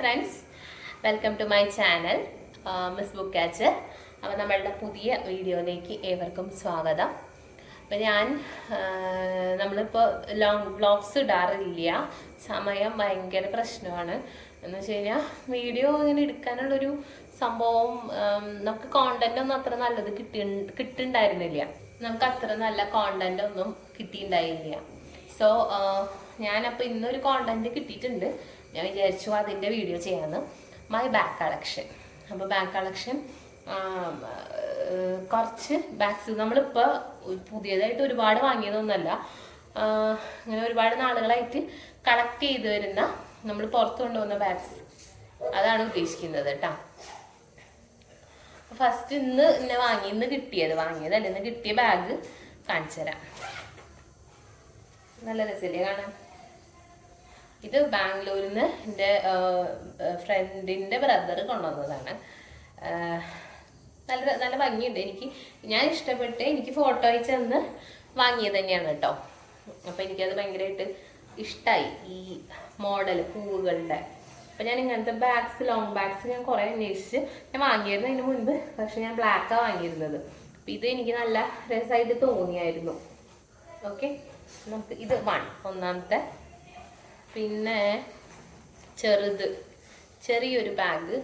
Friends welcome to my channel miss book catch അപ്പോൾ നമ്മളുടെ പുതിയ വീഡിയോയിലേക്ക് ഏവർക്കും സ്വാഗതം. അപ്പം ഞാൻ നമ്മളിപ്പോൾ ലോങ് വ്ളോഗ്സ് ഇടാറില്ല. സമയം ഭയങ്കര പ്രശ്നമാണ്. എന്ന് വെച്ച് കഴിഞ്ഞാൽ വീഡിയോ ഇങ്ങനെ എടുക്കാനുള്ളൊരു സംഭവം നമുക്ക് കോണ്ടൊന്നും അത്ര നല്ലത് കിട്ടി കിട്ടുന്നുണ്ടായിരുന്നില്ല നമുക്ക് അത്ര നല്ല കോണ്ടൊന്നും ഒന്നും കിട്ടിയിട്ടുണ്ടായില്ല സോ ഞാനപ്പോൾ ഇന്നൊരു കോണ്ടന്റ് കിട്ടിയിട്ടുണ്ട്. ഞാൻ വിചാരിച്ചു അതിന്റെ വീഡിയോ ചെയ്യാമെന്ന് മൈ ബാക്ക് കളക്ഷൻ അപ്പോൾ ബാക്ക് കളക്ഷൻ കുറച്ച് ബാഗ്സ് നമ്മളിപ്പോൾ പുതിയതായിട്ട് ഒരുപാട് വാങ്ങിയതൊന്നുമല്ല. അങ്ങനെ ഒരുപാട് നാളുകളായിട്ട് കളക്ട് ചെയ്ത് വരുന്ന നമ്മൾ പുറത്ത് കൊണ്ടുവന്ന ബാഗ്സ് അതാണ് ഉദ്ദേശിക്കുന്നത് കേട്ടോ. ഫസ്റ്റ് ഇന്ന് ഇന്നെ വാങ്ങി ഇന്ന് കിട്ടിയത് വാങ്ങിയതല്ല ഇന്ന് കിട്ടിയ ബാഗ് കാണിച്ചു തരാം നല്ല രസമില്ലേ കാണാൻ? ഇത് ബാംഗ്ലൂരിൽ നിന്ന് എന്റെ ഫ്രണ്ടിന്റെ ബ്രദർ കൊണ്ടുവന്നതാണ്. നല്ല നല്ല ഭംഗിയുണ്ട്. എനിക്ക് ഞാൻ ഇഷ്ടപ്പെട്ട് എനിക്ക് ഫോട്ടോ അയച്ചു തന്ന് വാങ്ങിയത് തന്നെയാണ് കേട്ടോ. അപ്പോൾ എനിക്കത് ഭയങ്കരമായിട്ട് ഇഷ്ടമായി ഈ മോഡൽ പൂവുകളുടെ. അപ്പം ഞാൻ ഇങ്ങനത്തെ ബാഗ്സ് ലോങ് ബാഗ്സ് ഞാൻ കുറേ അന്വേഷിച്ച് ഞാൻ വാങ്ങിയിരുന്നു അതിന് മുൻപ് പക്ഷെ ഞാൻ ബ്ലാക്കാണ് വാങ്ങിയിരുന്നത്. അപ്പം ഇത് എനിക്ക് നല്ല രസമായിട്ട് തോന്നിയായിരുന്നു. ഓക്കെ നമുക്ക് ഇത് വൺ ഒന്നാമത്തെ പിന്നെ ചെറുത് ചെറിയൊരു ബാഗ്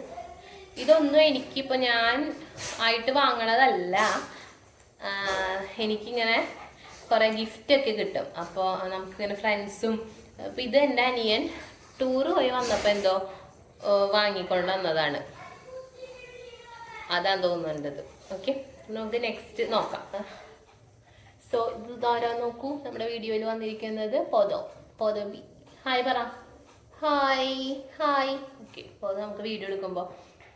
ഇതൊന്നും എനിക്കിപ്പോൾ ഞാൻ ആയിട്ട് വാങ്ങണതല്ല. എനിക്കിങ്ങനെ കുറേ ഗിഫ്റ്റൊക്കെ കിട്ടും. അപ്പോൾ നമുക്കിങ്ങനെ ഫ്രണ്ട്സും അപ്പം ഇത് എന്റെ അനിയൻ ടൂറ് പോയി വന്നപ്പോൾ എന്തോ വാങ്ങിക്കൊണ്ട് വന്നതാണ്. അതാ തോന്നുന്നുണ്ടത് ഓക്കെ നമുക്ക് നെക്സ്റ്റ് നോക്കാം. സോ ഇത് ഇതാരാ നോക്കൂ? നമ്മുടെ വീഡിയോയിൽ വന്നിരിക്കുന്നത് പൊതോ പൊതബി. ഹായ് പറ. Hi hi. ഓക്കെ അപ്പോൾ നമുക്ക് വീഡിയോ എടുക്കുമ്പോൾ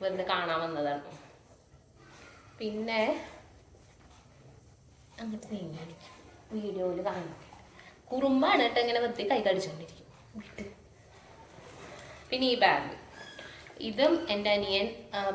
വെറുതെ കാണാൻ വന്നതാണ്. പിന്നെ അങ്ങോട്ട് നീങ്ങിയിരിക്കും വീഡിയോയിൽ കാണാം കുറുമ്പാണ് കേട്ടോ ഇങ്ങനെ വെറുതെ കൈ കടിച്ചുകൊണ്ടിരിക്കും പിന്നെ ഈ ബാഗ് ഇതും എന്റെ അനിയൻ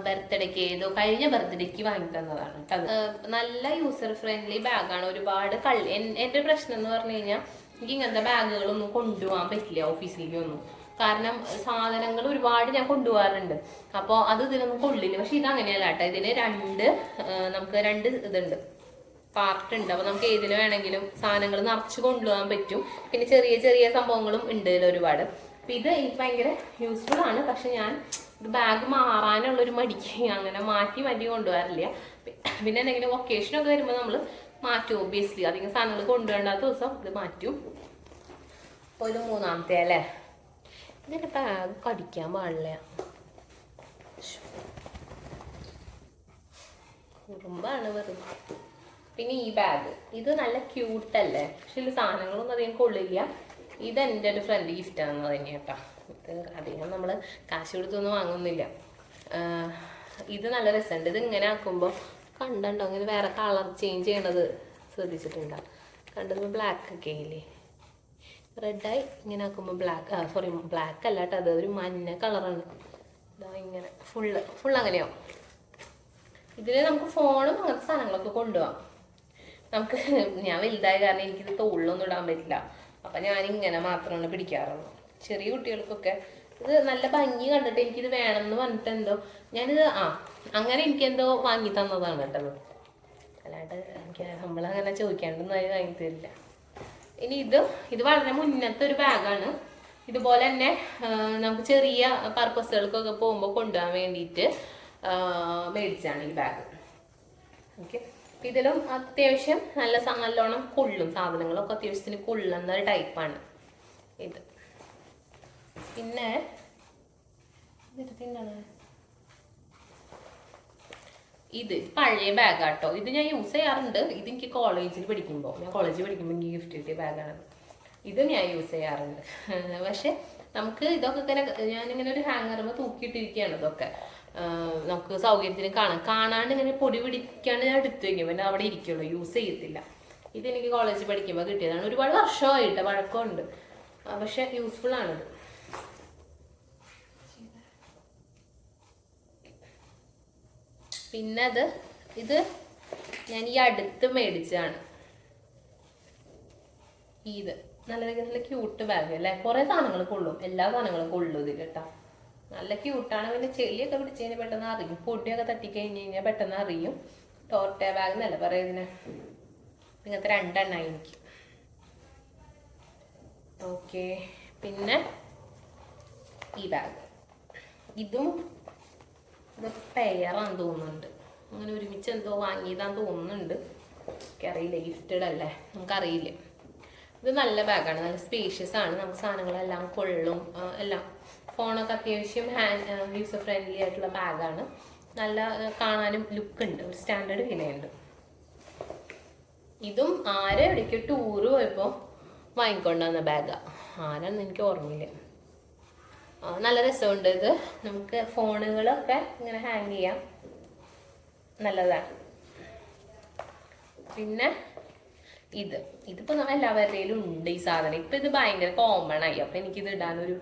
ബർത്ത്ഡേക്ക് ഏതോ കഴിഞ്ഞ ബർത്ത്ഡേക്ക് വാങ്ങി തന്നതാണ് നല്ല യൂസർ ഫ്രണ്ട്ലി ബാഗാണ് ഒരുപാട് കള്ളി എന്റെ പ്രശ്നം എന്ന് പറഞ്ഞു കഴിഞ്ഞാൽ എനിക്ക് ഇങ്ങനത്തെ ബാഗുകളൊന്നും കൊണ്ടുപോകാൻ പറ്റില്ല ഓഫീസിലേക്ക് ഒന്നും. കാരണം സാധനങ്ങൾ ഒരുപാട് ഞാൻ കൊണ്ടുപോകാറുണ്ട് അപ്പോൾ അത് ഇതിനൊന്നും കൊള്ളില്ല. പക്ഷെ ഇത് അങ്ങനെയല്ല കേട്ടോ. ഇതിന് രണ്ട് നമുക്ക് രണ്ട് ഇതുണ്ട്. പാർട്ട് ഉണ്ട്. അപ്പോൾ നമുക്ക് ഏതിന് വേണമെങ്കിലും സാധനങ്ങൾ നിറച്ച് കൊണ്ടുപോകാൻ പറ്റും. പിന്നെ ചെറിയ ചെറിയ സംഭവങ്ങളും ഉണ്ട് ഇതിൽ ഒരുപാട്. അപ്പം ഇത് എനിക്ക് ഭയങ്കര യൂസ്ഫുൾ ആണ്. പക്ഷെ ഞാൻ ഇത് ബാഗ് മാറാനുള്ളൊരു മടിക്ക് അങ്ങനെ മാറ്റി മാറ്റി കൊണ്ടുപോകാറില്ല പിന്നെ എന്തെങ്കിലും ഒക്കേഷനൊക്കെ വരുമ്പോൾ നമ്മൾ മാറ്റും ഒബിയസ്ലി അധികം സാധനങ്ങൾ കൊണ്ടുവരേണ്ടാത്ത ദിവസം ഇത് മാറ്റും. അപ്പോൾ മൂന്നാമത്തെ അല്ലേ? ഇതിന്റെ ബാഗ് കടിക്കാൻ പാടില്ല. കുറുമ്പാണ് വെറുതെ പിന്നെ ഈ ബാഗ് ഇത് നല്ല ക്യൂട്ടല്ലേ പക്ഷെ ഇതിൽ സാധനങ്ങളൊന്നും അധികം കൊള്ളില്ല. ഇത് എന്റെ ഒരു ഫ്രണ്ട് ഗിഫ്റ്റ് ആണെന്ന് തന്നെ കേട്ടോ. ഇത് അധികം നമ്മൾ കാശ് കൊടുത്തൊന്നും വാങ്ങുന്നില്ല. ഇത് നല്ല രസമുണ്ട്. ഇത് ഇങ്ങനെ ആക്കുമ്പോൾ കണ്ടോ ഇങ്ങനെ വേറെ കളർ ചേഞ്ച് ചെയ്യണത് ശ്രദ്ധിച്ചിട്ടുണ്ടോ? കണ്ടുമ്പോൾ ബ്ലാക്ക് ഒക്കെ ഇല്ലേ റെഡായി ഇങ്ങനെ ആക്കുമ്പോൾ ബ്ലാക്ക് സോറി ബ്ലാക്ക് അല്ല കേട്ടോ അത്. ഒരു മഞ്ഞ കളറാണ് ഇതാ ഇങ്ങനെ ഫുള്ള് ഫുൾ അങ്ങനെയാവും. ഇതിൽ നമുക്ക് ഫോണും അങ്ങനത്തെ സാധനങ്ങളൊക്കെ കൊണ്ടുപോകാം നമുക്ക് ഞാൻ വലുതായ കാരണം എനിക്കിത് തോളിലൊന്നും ഇടാൻ പറ്റില്ല. അപ്പം ഞാൻ ഇങ്ങനെ മാത്രമാണ് പിടിക്കാറുള്ളൂ. ചെറിയ കുട്ടികൾക്കൊക്കെ ഇത് നല്ല ഭംഗി കണ്ടിട്ട് എനിക്കിത് വേണമെന്ന് പറഞ്ഞിട്ട് എന്തോ ഞാനിത് ആ അങ്ങനെ എനിക്ക് എന്തോ വാങ്ങി തന്നതാണ് കേട്ടത് അല്ലാണ്ട് എനിക്ക് നമ്മളങ്ങനെ ചോദിക്കാണ്ടൊന്നും അത് വാങ്ങി തരില്ല ഇനി ഇത് ഇത് വളരെ മുന്നത്തെ ഒരു ബാഗാണ്. ഇതുപോലെ തന്നെ നമുക്ക് ചെറിയ പർപ്പസുകൾക്കൊക്കെ പോകുമ്പോൾ കൊണ്ടുപോകാൻ വേണ്ടിയിട്ട് മേടിച്ചാണ് ഈ ബാഗ്. ഓക്കെ. ഇതിലും അത്യാവശ്യം നല്ല നല്ലോണം കൊള്ളും. സാധനങ്ങളൊക്കെ അത്യാവശ്യത്തിന് കൊള്ളുന്ന ഒരു ടൈപ്പാണ് ഇത്. പിന്നെ എന്താണ് ഇത് പഴയ ബാഗാട്ടോ. ഇത് ഞാൻ യൂസ് ചെയ്യാറുണ്ട്. ഇത് എനിക്ക് കോളേജിൽ പഠിക്കുമ്പോൾ ഞാൻ കോളേജിൽ പഠിക്കുമ്പോൾ എനിക്ക് ഗിഫ്റ്റ് കിട്ടിയ ബാഗാണ് ഇത് ഞാൻ യൂസ് ചെയ്യാറുണ്ട്. പക്ഷെ നമുക്ക് ഇതൊക്കെ ഇങ്ങനെ ഒരു ഹാങ്ങറുമ്പോൾ തൂക്കിയിട്ടിരിക്കുകയാണ് ഇതൊക്കെ. നമുക്ക് സൗകര്യത്തിന് കാണാം കാണാണ്ട് ഇങ്ങനെ പൊടി പിടിക്കാണ്ട് ഞാൻ എടുത്തു വയ്ക്കും പിന്നെ അവിടെ ഇരിക്കുള്ളൂ. യൂസ് ചെയ്യത്തില്ല. ഇതെനിക്ക് കോളേജിൽ പഠിക്കുമ്പോൾ കിട്ടിയതാണ്. ഒരുപാട് വർഷമായിട്ട് വഴക്കമുണ്ട്. പക്ഷെ യൂസ്ഫുൾ ആണിത്. പിന്നെ അത് ഇത് ഞാൻ ഈ അടുത്ത് മേടിച്ചതാണ്. ഇത് നല്ല നല്ല ക്യൂട്ട് ബാഗ് അല്ലേ? കുറേ സാധനങ്ങൾ കൊള്ളും എല്ലാ സാധനങ്ങളും കൊള്ളും ഇതിൽ കേട്ടോ. നല്ല ക്യൂട്ടാണ് പിന്നെ ചെളിയൊക്കെ പിടിച്ച് കഴിഞ്ഞാൽ പെട്ടെന്ന് അറിയും. പൊടിയൊക്കെ തട്ടിക്കഴിഞ്ഞ് കഴിഞ്ഞാൽ പെട്ടെന്ന് അറിയും. ടോർട്ട ബാഗ് എന്നല്ല പറയുന്നതിന് ഇങ്ങനത്തെ രണ്ടെണ്ണമായി എനിക്ക് ഓക്കെ പിന്നെ ഈ ബാഗ് ഇതും ഇത് പെയറാന്ന് തോന്നുന്നുണ്ട്. അങ്ങനെ ഒരുമിച്ച് എന്തോ വാങ്ങിയതാന്ന് തോന്നുന്നുണ്ട്. എനിക്കറിയില്ല ഗിഫ്റ്റഡ് അല്ലേ? നമുക്കറിയില്ല. ഇത് നല്ല ബാഗാണ് നല്ല സ്പേഷ്യസ് ആണ്. നമുക്ക് സാധനങ്ങളെല്ലാം കൊള്ളും എല്ലാം. ഫോണൊക്കെ അത്യാവശ്യം ഹാൻഡ് യൂസർ ഫ്രണ്ട്ലി ആയിട്ടുള്ള ബാഗാണ് നല്ല കാണാനും ലുക്ക് ഉണ്ട്. ഒരു സ്റ്റാൻഡേർഡ് വിലയുണ്ട്. ഇതും ആരെ എവിടേക്ക് ടൂറ് പോയപ്പോൾ വാങ്ങിക്കൊണ്ടുവന്ന ബാഗാണ് ആരാന്ന് എനിക്ക് ഓർമ്മയില്ല. നല്ല രസമുണ്ട് ഇത്. നമുക്ക് ഫോണുകളൊക്കെ ഇങ്ങനെ ഹാങ് ചെയ്യാം. നല്ലതാണ് പിന്നെ ഇത്. ഇതിപ്പോ നമ്മൾ എല്ലാവരുടെയിലും ഉണ്ട് ഈ സാധനം. ഇപ്പൊ ഇത് ഭയങ്കര കോമൺ ആയി. അപ്പൊ എനിക്കിത് ഇടാനൊരു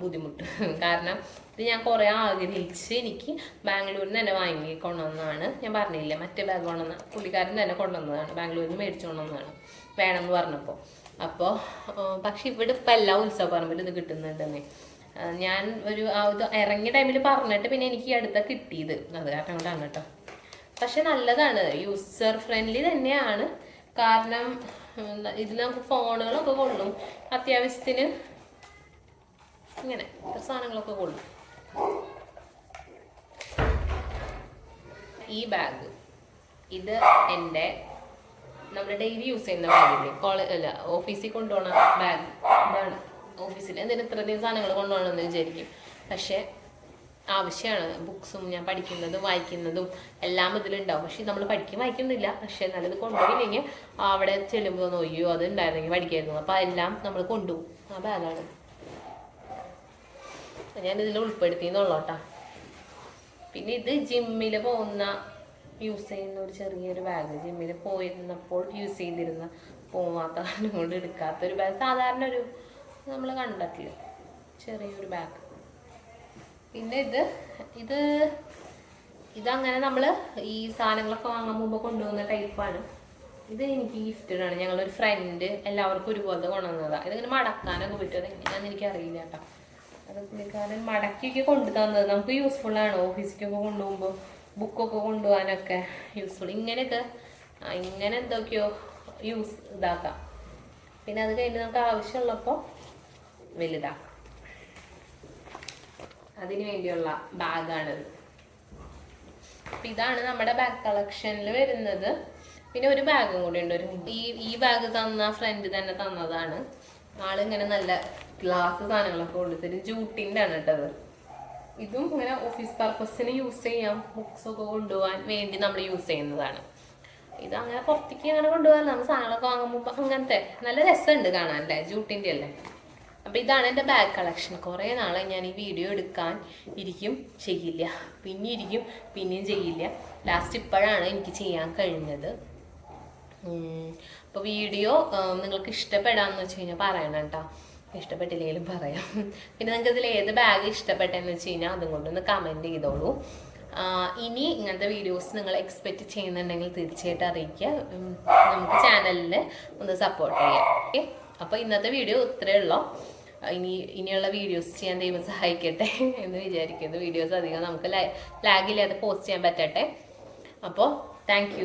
ബുദ്ധിമുട്ട്. കാരണം ഇത് ഞാൻ കുറേ ആഗ്രഹിച്ച് എനിക്ക് ബാംഗ്ലൂരിൽ നിന്ന് തന്നെ വാങ്ങി കൊണ്ടുവന്നതാണ് ഞാൻ പറഞ്ഞില്ല മറ്റേ ബാഗ് കൊണ്ടുവന്ന പുള്ളിക്കാരൻ തന്നെ കൊണ്ടുവന്നതാണ്. ബാംഗ്ലൂരിൽ നിന്ന് മേടിച്ചു കൊണ്ടുവന്നതാണ്. വേണമെന്ന് പറഞ്ഞപ്പോൾ അപ്പോൾ പക്ഷെ ഇവിടെ ഇപ്പം എല്ലാ ഉത്സവ പറമ്പിലും ഇത് കിട്ടുന്നുണ്ടെന്നേ. ഞാൻ ഒരു ഇത് ഇറങ്ങിയ ടൈമിൽ പറഞ്ഞിട്ട് പിന്നെ എനിക്ക് ഈ അടുത്ത കിട്ടിയത്. അത് കാരണം കൊണ്ടാണ് കേട്ടോ. പക്ഷെ നല്ലതാണ്. യൂസർ ഫ്രണ്ട്ലി തന്നെയാണ്. കാരണം ഇതിൽ നമുക്ക് ഫോണുകളൊക്കെ കൊള്ളും. അത്യാവശ്യത്തിന് ഇങ്ങനെ സാധനങ്ങളൊക്കെ കൊള്ളും. ഈ ബാഗ് ഇത് എന്റെ നമ്മുടെ ഡെയിലി യൂസ് ചെയ്യുന്ന ബാഗില്ലേ കോളേജ് അല്ല ഓഫീസിൽ കൊണ്ടുപോകണ ബാഗ് ഇതാണ്. ഓഫീസിൽ എന്തിനു ഇത്രയധികം സാധനങ്ങൾ കൊണ്ടുപോകണമെന്ന് വിചാരിക്കും. പക്ഷേ ആവശ്യമാണ്. ബുക്സും ഞാൻ പഠിക്കുന്നതും വായിക്കുന്നതും എല്ലാം ഇതിലുണ്ടാവും. പക്ഷെ നമ്മൾ പഠിക്കും വായിക്കുന്നില്ല. പക്ഷെ നല്ലത് കൊണ്ടുപോയില്ലെങ്കിൽ അവിടെ ചെല്ലുമ്പോൾ നോയ്യോ അത് ഉണ്ടായിരുന്നെങ്കിൽ പഠിക്കായിരുന്നു. അപ്പോൾ എല്ലാം നമ്മൾ കൊണ്ടുപോകും. ആ ബാഗാണ്. ഞാൻ ഇതിൽ ഉൾപ്പെടുത്തി എന്നുള്ളോട്ടാ പിന്നെ ഇത് ജിമ്മിൽ പോകുന്ന യൂസ് ചെയ്യുന്ന ഒരു ചെറിയൊരു ബാഗ് ജിമ്മിൽ പോയിരുന്നപ്പോൾ യൂസ് ചെയ്തിരുന്ന പോവാത്ത കാരണം കൊണ്ട് എടുക്കാത്തൊരു ബാഗ് സാധാരണ ഒരു നമ്മൾ കണ്ടിട്ടില്ല ചെറിയൊരു ബാഗ് പിന്നെ ഇത് ഇത് ഇതങ്ങനെ നമ്മൾ ഈ സാധനങ്ങളൊക്കെ വാങ്ങാൻ മുമ്പ് കൊണ്ടുപോകുന്ന ടൈപ്പാണ് ഇത് എനിക്ക് ഗിഫ്റ്റഡാണ് ഞങ്ങളൊരു ഫ്രണ്ട് എല്ലാവർക്കും ഒരുപോലത്തെ കൊണ്ടുവന്നതാണ് ഇതിങ്ങനെ മടക്കാനൊക്കെ പറ്റും അതെങ്ങനെയാണെന്ന് എനിക്കറിയില്ല കേട്ടോ. അത് പുള്ളിക്കാരൻ മടക്കിയൊക്കെ കൊണ്ടു തന്നത് നമുക്ക് യൂസ്ഫുൾ ആണ്. ഓഫീസിലേക്കൊക്കെ കൊണ്ടുപോകുമ്പോൾ ബുക്കൊക്കെ കൊണ്ടുപോകാനൊക്കെ യൂസ്ഫുൾ ഇങ്ങനെയൊക്കെ ഇങ്ങനെ എന്തൊക്കെയോ യൂസ് ഇതാക്കാം. പിന്നെ അത് കഴിഞ്ഞ് നമുക്ക് ആവശ്യമുള്ളപ്പോൾ വലുതാക്കാം. അതിന് വേണ്ടിയുള്ള ബാഗാണിത് അപ്പൊ ഇതാണ് നമ്മുടെ ബാഗ് കളക്ഷനിൽ വരുന്നത്. പിന്നെ ഒരു ബാഗും കൂടി ഉണ്ട്. ഒരു ഈ ഈ ബാഗ് തന്ന ഫ്രണ്ട് തന്നെ തന്നതാണ്. ആളിങ്ങനെ നല്ല ഗ്ലാസ് സാധനങ്ങളൊക്കെ കൊണ്ടുത്തരും ജൂട്ടിന്റെ ആണ് കേട്ടത് ഇതും ഇങ്ങനെ ഓഫീസ് പർപ്പസിന് യൂസ് ചെയ്യാം. ബുക്സ് ഒക്കെ കൊണ്ടുപോകാൻ വേണ്ടി നമ്മൾ യൂസ് ചെയ്യുന്നതാണ്. ഇത് അങ്ങനെ പുറത്തേക്ക് അങ്ങനെ കൊണ്ടുപോകാൻ നമ്മൾ സാധനങ്ങളൊക്കെ വാങ്ങുമ്പോൾ അങ്ങനത്തെ നല്ല രസമുണ്ട് കാണാൻ അല്ലേ? ജൂട്ടിന്റെ അല്ലേ? അപ്പം ഇതാണ് എന്റെ ബാഗ് കളക്ഷൻ കുറേ നാളെ ഞാൻ ഈ വീഡിയോ എടുക്കാൻ ഇരിക്കും ചെയ്യില്ല. പിന്നെ ഇരിക്കും പിന്നെയും ചെയ്യില്ല. ലാസ്റ്റ് ഇപ്പോഴാണ് എനിക്ക് ചെയ്യാൻ കഴിഞ്ഞത്. അപ്പോൾ വീഡിയോ നിങ്ങൾക്ക് ഇഷ്ടപ്പെടാമെന്ന് വെച്ച് കഴിഞ്ഞാൽ പറയണം കേട്ടോ. ഇഷ്ടപ്പെട്ടില്ലെങ്കിലും പറയാം. പിന്നെ നിങ്ങൾക്ക് ഇതിൽ ഏത് ബാഗ് ഇഷ്ടപ്പെട്ടെന്ന് വെച്ച് കഴിഞ്ഞാൽ അതും കൊണ്ടൊന്ന് കമന്റ് ചെയ്തോളൂ. ഇനി ഇങ്ങനത്തെ വീഡിയോസ് നിങ്ങൾ എക്സ്പെക്റ്റ് ചെയ്യുന്നുണ്ടെങ്കിൽ തീർച്ചയായിട്ടും അറിയിക്കുക. നമുക്ക് ചാനലിൽ ഒന്ന് സപ്പോർട്ട് ചെയ്യാം. ഓക്കെ അപ്പോൾ ഇന്നത്തെ വീഡിയോ ഇത്രയേ ഉള്ളൂ. ഇനി ഇനിയുള്ള വീഡിയോസ് ചെയ്യാൻ ദൈവം സഹായിക്കട്ടെ എന്ന് വിചാരിക്കുന്നു. വീഡിയോസ് അധികം നമുക്ക് ലാഗില്ലാതെ പോസ്റ്റ് ചെയ്യാൻ പറ്റട്ടെ. അപ്പോൾ താങ്ക്